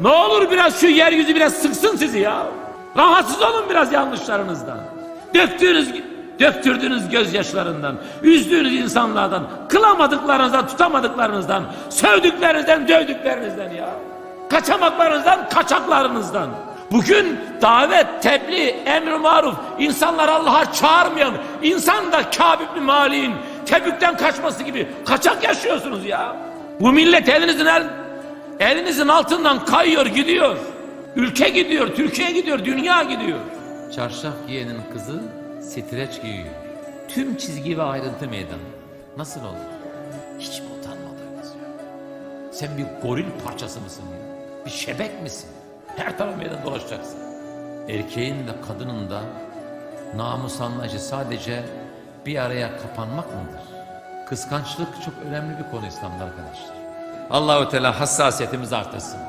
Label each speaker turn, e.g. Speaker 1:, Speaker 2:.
Speaker 1: Ne olur biraz şu yeryüzü biraz sıksın sizi ya. Rahatsız olun biraz yanlışlarınızdan. Döktüğünüz, döktürdüğünüz gözyaşlarından, üzdüğünüz insanlardan, kılamadıklarınızdan, tutamadıklarınızdan, sövdüklerinizden, dövdüklerinizden ya. Kaçamaklarınızdan, kaçaklarınızdan. Bugün davet, tebliğ, emr-i maruf, insanlar Allah'a çağırmayan, insan da Kâb ibn Malik'in Tebük'ten kaçması gibi kaçak yaşıyorsunuz ya. Bu millet elinizin el, elinizin altından kayıyor, gidiyor. Ülke gidiyor, Türkiye gidiyor, dünya gidiyor.
Speaker 2: Çarşaf giyenin kızı streç giyiyor. Tüm çizgi ve ayrıntı meydan. Nasıl olur? Hiç mi utanmadınız ya? Sen bir goril parçası mısın ya? Bir şebek misin? Her taraf meydan dolaşacaksın. Erkeğin de kadının da namus anlayışı sadece bir araya kapanmak mıdır? Kıskançlık çok önemli bir konu İslam'da arkadaşlar. Allahu Teala hassasiyetimizi artırsın.